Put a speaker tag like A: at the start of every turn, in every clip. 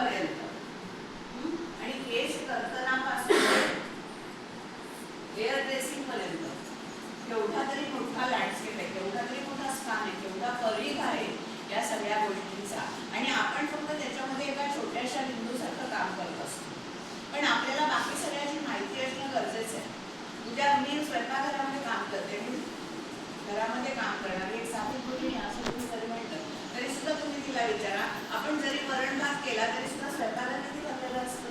A: पर्यंत आणि केस कर्तनापासून hair dressing पर्यंत एवढा तरी मोठा लँडस्केप स्वतःला किती भरलेलं असतं?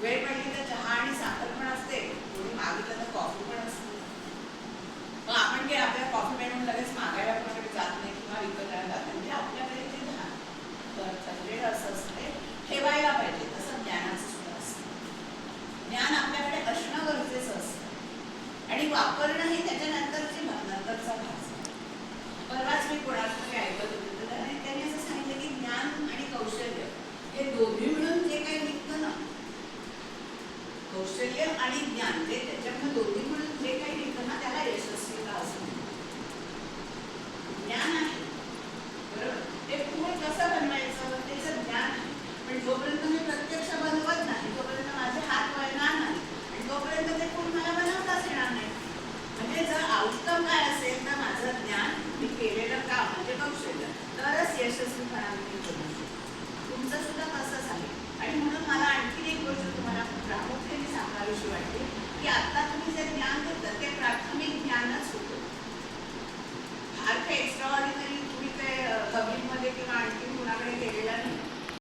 A: वेळ पडली तर चहा आणि साखर पण असते. थोडी मागितलं तर कॉफी पण असते. मग आपण काय आपल्या कॉफी मिळून लगेच मागायला कोणाकडे जात नाही किंवा विकत जात म्हणजे आपल्याकडे तर धरलेलं असं असते ठेवायला पाहिजे. तसं ज्ञानाचं सुद्धा असतं. ज्ञान आपल्याकडे असणं गरजेचं असतं. आणि वापरणं हे त्याच्यानंतरची नंतरचा भाग. परवाच मी कोणाला aliviar प्राथमिक ज्ञानच होतं.